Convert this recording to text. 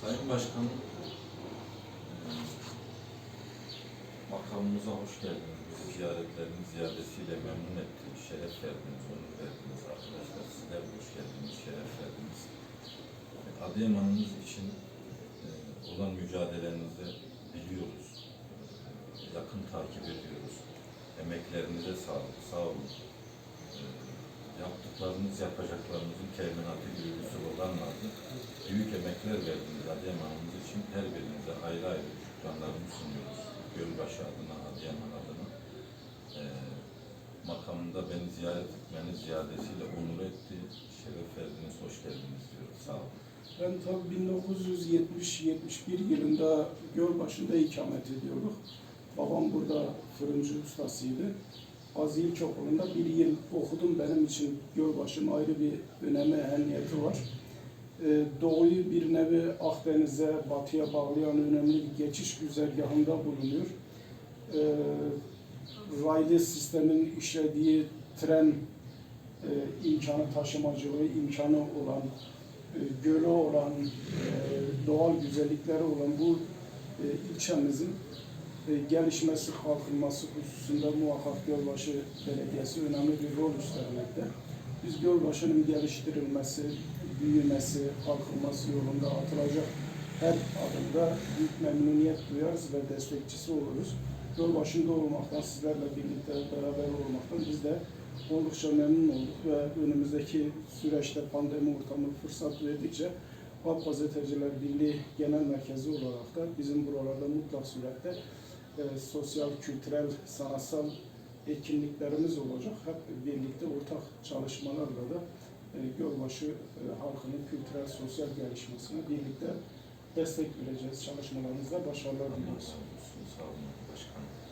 Sayın Başkanım, makamımıza hoş geldiniz. Bizi ziyaretleriniz ziyadesiyle memnun ettiniz, şeref verdiniz, onur verdiniz. Arkadaşlar sizler hoş geldiniz, şeref verdiniz. Adıyaman'ımız için e, olan mücadelenizi biliyoruz. E, Yakın takip ediyoruz. Emeklerinize sağlık, sağ olun. Yaptıklarınız, yapacaklarınızın teminatı gibi bir slogan vardı. Büyük emekler verdiniz Adıyaman'ımız için. Her birinize ayrı ayrı şükranlarımı sunuyoruz. Gölbaşı adına, Adıyaman adına. Ee, makamında beni ziyaret etmeniz ziyadesiyle onur etti. Şeref verdiniz, hoş geldiniz diyorum. Sağ olun. Ben tabii 1970-71 yılında Gölbaşı'nda ikamet ediyorduk. Babam burada fırıncı ustasıydı. Azi İlkokulu'nda bir yıl okudum. Benim için Gölbaşı'nın ayrı bir önemi, ehemmiyeti var. Ee, Doğuyu bir nevi Akdeniz'e, batıya bağlayan önemli bir geçiş güzergahında bulunuyor. Ee, raylı sistemin işlediği tren e, imkanı taşımacılığı imkanı olan e, gölü olan, e, doğal güzellikleri olan bu e, ilçemizin gelişmesi, kalkınması hususunda muhakkak Gölbaşı Belediyesi önemli bir rol üstlenmekte. Biz Gölbaşı'nın geliştirilmesi, büyümesi, kalkınması yolunda atılacak her adımda büyük memnuniyet duyarız ve destekçisi oluruz. Gölbaşı'nda olmaktan, sizlerle birlikte beraber olmaktan biz de oldukça memnun olduk ve önümüzdeki süreçte pandemi ortamı fırsat verdikçe Halk Gazeteciler Birliği Genel Merkezi olarak da bizim buralarda mutlak surette e, sosyal, kültürel, sanatsal etkinliklerimiz olacak. Hep birlikte ortak çalışmalarla da e, Gölbaşı e, halkının kültürel, sosyal gelişmesine birlikte destek vereceğiz. Çalışmalarımızda başarılar diliyoruz. Sağ olun başkanım.